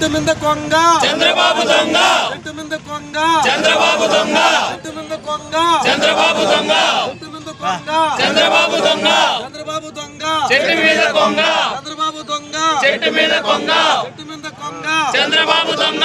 చెట్టు మీద కొంగ. చంద్రబాబు దొంగ. చెట్టు మీద కొంగ. చంద్రబాబు దొంగ. చెట్టు మీద కొంగ. చంద్రబాబు దొంగ. చెట్టు మీద కొంగ. చంద్రబాబు దొంగ. చంద్రబాబు దొంగ. చెట్టు మీద కొంగ. చంద్రబాబు దొంగ. చెట్టు మీద కొంగ. చెట్టు మీద కొంగ. చంద్రబాబు దొంగ.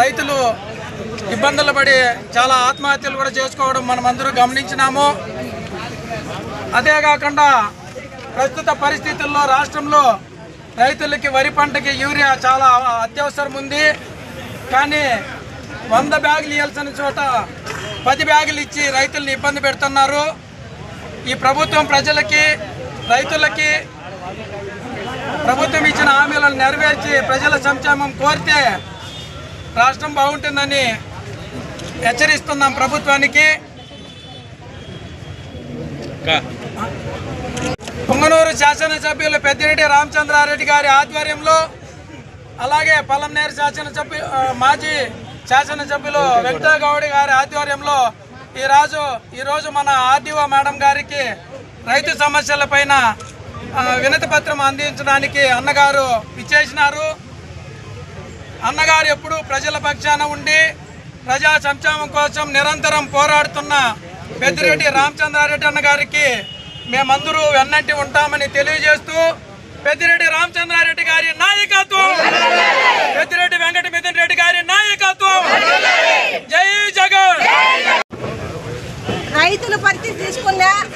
రైతులు ఇబ్బందులు పడి చాలా ఆత్మహత్యలు కూడా చేసుకోవడం మనం అందరూ గమనించినాము. అదే కాకుండా ప్రస్తుత పరిస్థితుల్లో రాష్ట్రంలో రైతులకి వరి పంటకి యూరియా చాలా అత్యవసరం ఉంది. కానీ వంద బ్యాగులు ఇవ్వాల్సిన చోట పది బ్యాగులు ఇచ్చి రైతుల్ని ఇబ్బంది పెడుతున్నారు. ఈ ప్రభుత్వం ప్రజలకి రైతులకి ప్రభుత్వం ఇచ్చిన హామీలను నెరవేర్చి ప్రజల సంక్షేమం కోరితే రాష్ట్రం బాగుంటుందని హెచ్చరిస్తున్నాం ప్రభుత్వానికి. పుంగనూరు శాసనసభ్యులు పెద్దిరెడ్డి రామచంద్రారెడ్డి గారి ఆధ్వర్యంలో అలాగే పలంనేరు శాసనసభ్యు మాజీ శాసనసభ్యులు వెంకటగౌడి గారి ఆధ్వర్యంలో ఈ రాజు ఈరోజు మన ఆర్డీఓ మేడం గారికి రైతు సమస్యలపైన ఆ, వినతి పత్రం అందించడానికి అన్నగారు ఇచ్చేసినారు అన్నగారు ఎప్పుడు ప్రజల పక్షాన ఉండి ప్రజా సంక్షేమం కోసం నిరంతరం పోరాడుతున్న పెద్దిరెడ్డి రామచంద్రారెడ్డి అన్న గారికి మేమందరూ వెన్నంటి ఉంటామని తెలియజేస్తూ పెద్దిరెడ్డి రామచంద్రారెడ్డి గారి నాయ పెద్దిరెడ్డి వెంకట మిథున్ రెడ్డి గారి నాయకత్వం జై జగన్ రైతుల పరిస్థితి తీసుకున్నా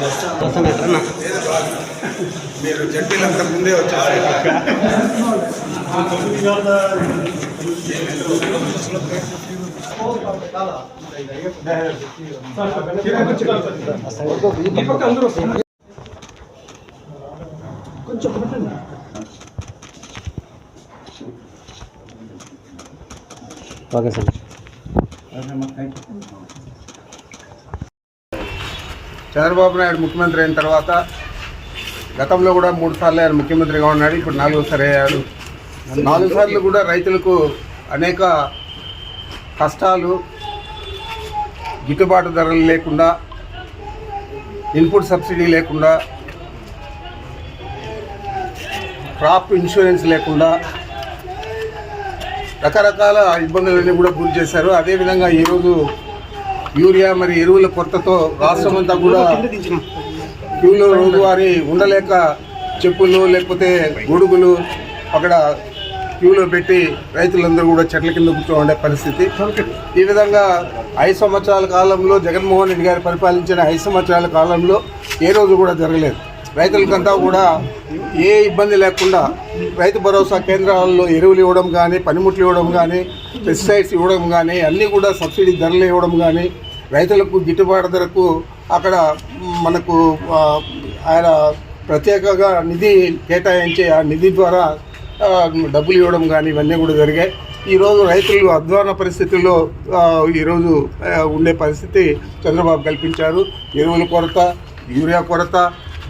తీసుకున్నా మీరు జడ్పీలంతా ముందే వచ్చేసారు. చంద్రబాబు నాయుడు ముఖ్యమంత్రి అయిన తర్వాత గతంలో కూడా మూడు సార్లు ఆయన ముఖ్యమంత్రిగా ఉన్నాడు ఇప్పుడు నాలుగోసారి అయ్యాడు. నాలుగు సార్లు కూడా రైతులకు అనేక కష్టాలు గిట్టుబాటు ధరలు లేకుండా ఇన్పుట్ సబ్సిడీ లేకుండా క్రాప్ ఇన్సూరెన్స్ లేకుండా రకరకాల ఇబ్బందులన్నీ కూడా గురి చేశారు. అదేవిధంగా ఈరోజు యూరియా మరి ఎరువుల కొరతతో రాష్ట్రం అంతా కూడా క్యూలో రోజువారీ ఉండలేక చెప్పులు లేకపోతే గొడుగులు అక్కడ క్యూలో పెట్టి రైతులందరూ కూడా చెట్ల కింద కూర్చోండే పరిస్థితి. ఈ విధంగా ఐదు సంవత్సరాల కాలంలో జగన్మోహన్ రెడ్డి గారు పరిపాలించిన ఐదు సంవత్సరాల కాలంలో ఏ రోజు కూడా జరగలేదు. రైతులకంతా కూడా ఏ ఇబ్బంది లేకుండా రైతు భరోసా కేంద్రాల్లో ఎరువులు ఇవ్వడం కానీ పనిముట్లు ఇవ్వడం కానీ పెస్టిసైడ్స్ ఇవ్వడం కానీ అన్నీ కూడా సబ్సిడీ ధరలు ఇవ్వడం కానీ రైతులకు గిట్టుబాటు ధరకు అక్కడ మనకు ఆయన ప్రత్యేకంగా నిధి కేటాయించి ఆ నిధి ద్వారా డబ్బులు ఇవ్వడం కానీ ఇవన్నీ కూడా జరిగాయి. ఈరోజు రైతులు అధ్వాన పరిస్థితుల్లో ఈరోజు ఉండే పరిస్థితి చంద్రబాబు కల్పించారు. ఎరువుల కొరత యూరియా కొరత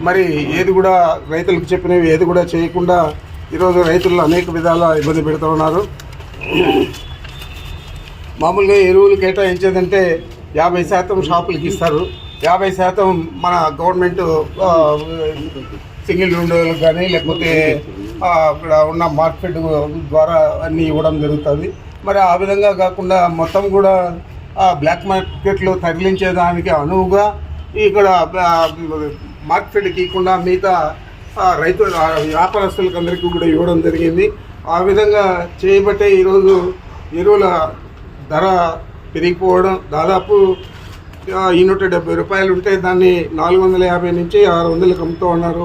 మరి ఏది కూడా రైతులకు చెప్పినవి ఏది కూడా చేయకుండా ఈరోజు రైతులు అనేక విధాల ఇబ్బంది పెడుతూ ఉన్నారు. మామూలుగా ఎరువులు కేటాయించేదంటే యాభై శాతం షాపులకి ఇస్తారు. యాభై శాతం మన గవర్నమెంట్ సింగిల్ విండోలకు కానీ లేకపోతే అక్కడ ఉన్న మార్కెట్ ద్వారా అన్నీ ఇవ్వడం జరుగుతుంది. మరి ఆ విధంగా కాకుండా మొత్తం కూడా ఆ, బ్లాక్ మార్కెట్లో తరలించేదానికి అనువుగా ఇక్కడ మార్కెట్కి ఇవ్వకుండా మిగతా రైతు వ్యాపారస్తులకు అందరికీ కూడా ఇవ్వడం జరిగింది. ఆ విధంగా చేయబట్టే ఈరోజు ఎరువుల ధర పెరిగిపోవడం దాదాపు ఈ నూట డెబ్బై రూపాయలు ఉంటే దాన్ని నాలుగు వందల యాభై నుంచి ఆరు వందలకు అమ్ముతూ ఉన్నారు.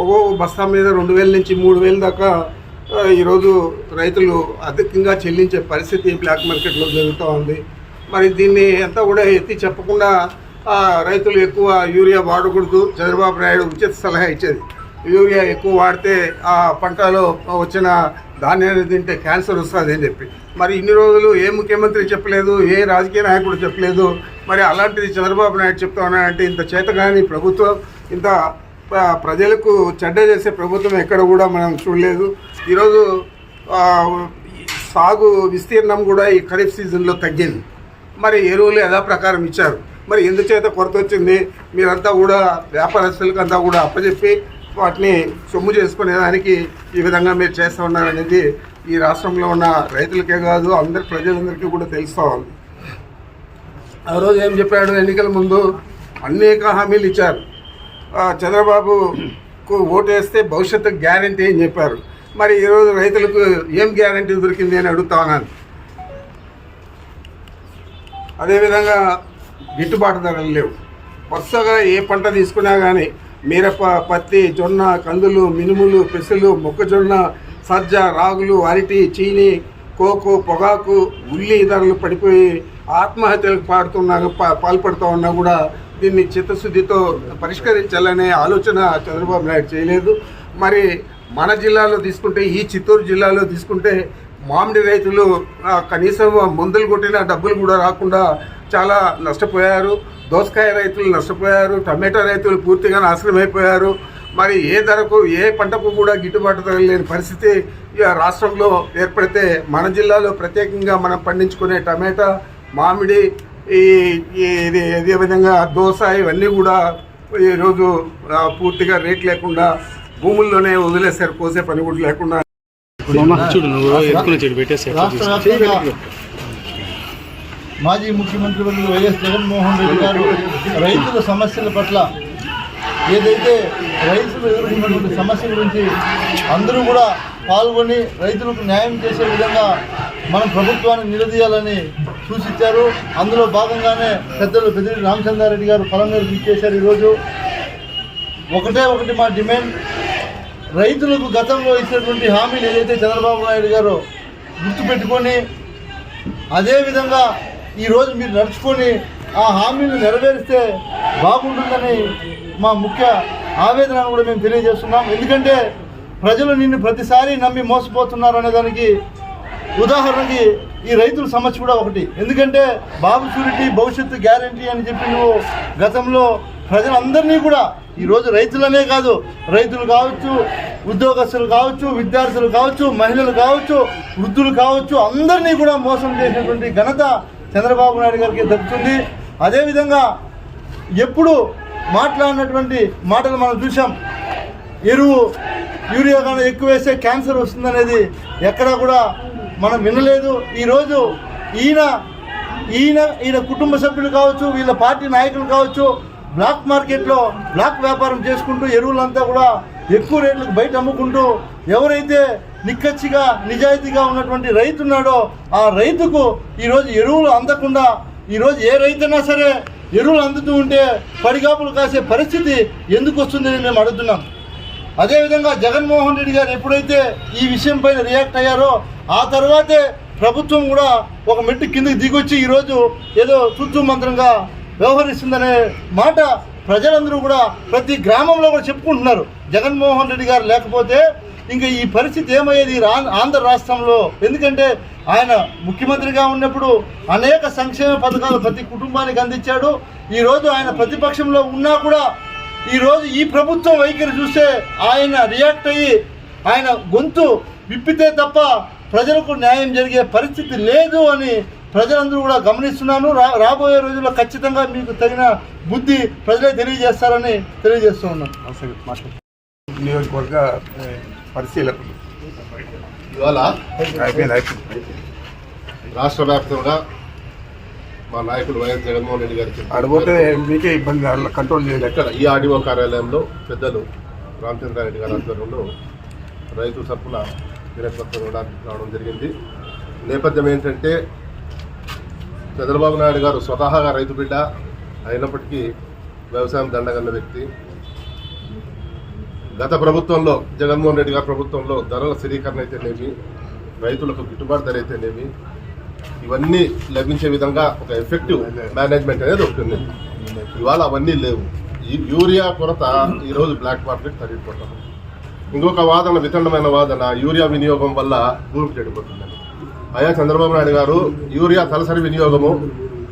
ఒక్కొక్క బస్తా మీద రెండు వేల నుంచి మూడు వేల దాకా ఈరోజు రైతులు అధికంగా చెల్లించే పరిస్థితి బ్లాక్ మార్కెట్లో జరుగుతూ ఉంది. మరి దీన్ని అంతా కూడా ఎత్తి చెప్పకుండా రైతులు ఎక్కువ యూరియా వాడకూడదు. చంద్రబాబు నాయుడు ఉచిత సలహా ఇచ్చేది. యూరియా ఎక్కువ వాడితే ఆ పంటలో వచ్చిన ధాన్యాన్ని తింటే క్యాన్సర్ వస్తుంది అని చెప్పి. మరి ఇన్ని రోజులు ఏ ముఖ్యమంత్రి చెప్పలేదు ఏ రాజకీయ నాయకుడు చెప్పలేదు మరి అలాంటిది చంద్రబాబు నాయుడు చెప్తా ఉన్నాడంటే ఇంత చేతగాని ప్రభుత్వం ఇంత ప్రజలకు చెడ్డ చేసే ప్రభుత్వం ఎక్కడ కూడా మనం చూడలేదు. ఈరోజు సాగు విస్తీర్ణం కూడా ఈ ఖరీఫ్ సీజన్లో తగ్గింది. మరి ఎరువులు యథాప్రకారం ఇచ్చారు. మరి ఎందుచేత కొరత వచ్చింది? మీరంతా కూడా వ్యాపారస్తులకు అంతా కూడా అప్పచెప్పి వాటిని సొమ్ము చేసుకునేదానికి ఈ విధంగా మీరు చేస్తూ ఉన్నారనేది ఈ రాష్ట్రంలో ఉన్న రైతులకే కాదు అందరి ప్రజలందరికీ కూడా తెలుస్తూ ఉంది. ఆ రోజు ఏం చెప్పాడు? ఎన్నికల ముందు అనేక హామీలు ఇచ్చారు. చంద్రబాబుకు ఓటు వేస్తే భవిష్యత్తు గ్యారంటీ అని చెప్పారు. మరి ఈరోజు రైతులకు ఏం గ్యారంటీ దొరికింది అని అడుగుతా ఉన్నాను. అదేవిధంగా గిట్టుబాటు ధరలు లేవు. వరుసగా ఏ పంట తీసుకున్నా కానీ మిరప పత్తి జొన్న కందులు మినుములు పెసలు మొక్కజొన్న సజ్జ రాగులు అరటి చీని కోకో పొగాకు ఉల్లి ధరలు పడిపోయి ఆత్మహత్యలకు పాడుతున్నా పాల్పడుతూ ఉన్నా కూడా దీన్ని చిత్తశుద్ధితో పరిష్కరించాలనే ఆలోచన చంద్రబాబు నాయుడు చేయలేదు. మరి మన జిల్లాలో తీసుకుంటే ఈ చిత్తూరు జిల్లాలో తీసుకుంటే మామిడి రైతులు కనీసం మందులు కొట్టిన డబ్బులు కూడా రాకుండా చాలా నష్టపోయారు. దోసకాయ రైతులు నష్టపోయారు టమాటా రైతులు పూర్తిగా నాశనం అయిపోయారు. మరి ఏ ధరకు ఏ పంటకు కూడా గిట్టుబాటు ధర లేని పరిస్థితి ఇక రాష్ట్రంలో ఏర్పడితే మన జిల్లాలో ప్రత్యేకంగా మనం పండించుకునే టమాటా మామిడి ఈ ఈ- ఇది ఇదే విధంగా దోస ఇవన్నీ కూడా ఈరోజు పూర్తిగా రేట్ లేకుండా భూముల్లోనే వదిలేశారు కోసే పని కూడా లేకుండా మాజీ ముఖ్యమంత్రి వర్యులు వైఎస్ జగన్మోహన్ రెడ్డి గారు రైతుల సమస్యల పట్ల ఏదైతే రైతులు ఎదుర్కొన్నటువంటి సమస్య గురించి అందరూ కూడా పాల్గొని రైతులకు న్యాయం చేసే విధంగా మన ప్రభుత్వాన్ని నిలదీయాలని సూచించారు. అందులో భాగంగానే పెద్దలు పెద్దిరెడ్డి రామచంద్రారెడ్డి గారు పొలంగారు ఇచ్చేశారు ఈరోజు. ఒకటే ఒకటి మా డిమాండ్. రైతులకు గతంలో ఇచ్చినటువంటి హామీలు ఏదైతే చంద్రబాబు నాయుడు గారు గుర్తుపెట్టుకొని అదేవిధంగా ఈరోజు మీరు నడుచుకొని ఆ హామీలు నెరవేరిస్తే బాగుంటుందని మా ముఖ్య ఆవేదనను కూడా మేము తెలియజేస్తున్నాం. ఎందుకంటే ప్రజలు నిన్ను ప్రతిసారి నమ్మి మోసపోతున్నారు అనే దానికి ఉదాహరణకి ఈ రైతుల సమస్య కూడా ఒకటి. ఎందుకంటే బాబు షూరిటీ భవిష్యత్తు గ్యారంటీ అని చెప్పి నువ్వు గతంలో ప్రజలందరినీ కూడా ఈరోజు రైతులనే కాదు రైతులు కావచ్చు ఉద్యోగస్తులు కావచ్చు విద్యార్థులు కావచ్చు మహిళలు కావచ్చు వృద్ధులు కావచ్చు అందరినీ కూడా మోసం చేసినటువంటి ఘనత చంద్రబాబు నాయుడు గారికి దక్కుతుంది. అదేవిధంగా ఎప్పుడు మాట్లాడినటువంటి మాటలు మనం చూసాం ఎరువు యూరియా కానీ ఎక్కువ వేస్తే క్యాన్సర్ వస్తుందనేది ఎక్కడా కూడా మనం వినలేదు. ఈరోజు ఈయన ఈయన ఈయన కుటుంబ సభ్యులు కావచ్చు వీళ్ళ పార్టీ నాయకులు కావచ్చు బ్లాక్ మార్కెట్లో బ్లాక్ వ్యాపారం చేసుకుంటూ ఎరువులంతా కూడా ఎక్కువ రేట్లకు బయట అమ్ముకుంటూ ఎవరైతే నిక్కచ్చిగా నిజాయితీగా ఉన్నటువంటి రైతు ఉన్నాడో ఆ రైతుకు ఈరోజు ఎరువులు అందకుండా ఈరోజు ఏ రైతైనా సరే ఎరువులు అందుతూ ఉంటే పడిగాపులు కాసే పరిస్థితి ఎందుకు వస్తుందని మేము అడుగుతున్నాం. అదేవిధంగా జగన్మోహన్ రెడ్డి గారు ఎప్పుడైతే ఈ విషయం పైన రియాక్ట్ అయ్యారో ఆ తర్వాతే ప్రభుత్వం కూడా ఒక మెట్టు కిందకి దిగొచ్చి ఈరోజు ఏదో చుట్టూ మంత్రంగా వ్యవహరిస్తుందనే మాట ప్రజలందరూ కూడా ప్రతి గ్రామంలో కూడా చెప్పుకుంటున్నారు. జగన్మోహన్ రెడ్డి గారు లేకపోతే ఇంకా ఈ పరిస్థితి ఏమయ్యేది ఆంధ్ర రాష్ట్రంలో? ఎందుకంటే ఆయన ముఖ్యమంత్రిగా ఉన్నప్పుడు అనేక సంక్షేమ పథకాలు ప్రతి కుటుంబానికి అందించాడు. ఈరోజు ఆయన ప్రతిపక్షంలో ఉన్నా కూడా ఈరోజు ఈ ప్రభుత్వం వైఖరి చూస్తే ఆయన రియాక్ట్ అయ్యి ఆయన గొంతు విప్పితే తప్ప ప్రజలకు న్యాయం జరిగే పరిస్థితి లేదు అని ప్రజలందరూ కూడా గమనిస్తున్నాను. రా రాబోయే రోజుల్లో ఖచ్చితంగా మీకు తగిన బుద్ధి ప్రజలే తెలియజేస్తారని తెలియజేస్తూ ఉన్నాను. నియోజకవర్గ పరిశీలకులు. ఇవాళ రాష్ట్ర వ్యాప్తంగా మా నాయకులు వైఎస్ జగన్మోహన్ రెడ్డి గారు అడిపోతే మీకే ఇబ్బంది కంట్రోల్ చేయలేక. ఇక్కడ ఈ ఆర్డీఓ కార్యాలయంలో పెద్దలు రామచంద్రారెడ్డి గారి ఆధ్వర్యంలో రైతు సప్పుల ఇవ్వడానికి రావడం జరిగింది. నేపథ్యం ఏంటంటే చంద్రబాబు నాయుడు గారు స్వతహాగా రైతు బిడ్డ అయినప్పటికీ వ్యవసాయం దండగన్న వ్యక్తి. గత ప్రభుత్వంలో జగన్మోహన్ రెడ్డి గారి ప్రభుత్వంలో ధరల స్థిరీకరణ అయితేనేమి రైతులకు గిట్టుబాటు ధర అయితేనేమి ఇవన్నీ లభించే విధంగా ఒక ఎఫెక్టివ్ మేనేజ్మెంట్ అనేది ఒకటి ఉంది ఇవాళ అవన్నీ లేవు. ఈ యూరియా కొరత ఈరోజు బ్లాక్ మార్కెట్ తగ్గిపోతుంది ఇంకొక వాదన వితండమైన వాదన యూరియా వినియోగం వల్ల భూమి చెడిపోతుందని. అయ్యా చంద్రబాబు నాయుడు గారు యూరియా తలసరి వినియోగము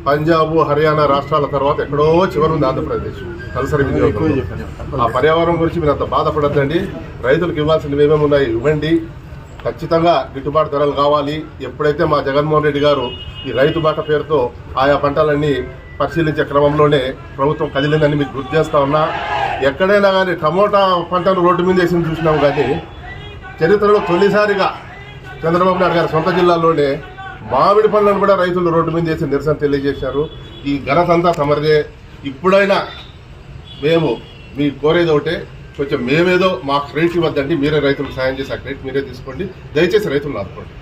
పంజాబ్ హర్యానా రాష్ట్రాల తర్వాత ఎక్కడో చివరి ఉంది ఆంధ్రప్రదేశ్. తలసరి ఆ పర్యావరణం గురించి మీరు అంత బాధపడద్దండి. రైతులకు ఇవ్వాల్సినవి ఏమేమి ఉన్నాయి ఇవ్వండి. ఖచ్చితంగా గిట్టుబాటు ధరలు కావాలి. ఎప్పుడైతే మా జగన్మోహన్ రెడ్డి గారు ఈ రైతు బాట పేరుతో ఆయా పంటలన్నీ పరిశీలించే క్రమంలోనే ప్రభుత్వం కదిలిందని మీకు గుర్తు చేస్తా ఉన్నా. ఎక్కడైనా కానీ టమోటా పంటను రోడ్డు మీద వేసి చూసినాం కానీ చరిత్రలో తొలిసారిగా చంద్రబాబు నాయుడు గారి సొంత జిల్లాలోనే మామిడి పండ్లను కూడా రైతులు రోడ్డు మీద చేసి నిరసన తెలియజేశారు. ఈ ఘనత అంతా తమరిదే. ఇప్పుడైనా మేము మీ కోరేది ఒకటే కొంచెం మేమేదో మా క్రెడిట్ ఇవ్వద్దండి మీరే రైతులకు సాయం చేసి ఆ క్రెడిట్ మీరే తీసుకోండి. దయచేసి రైతులను ఆదుకోండి.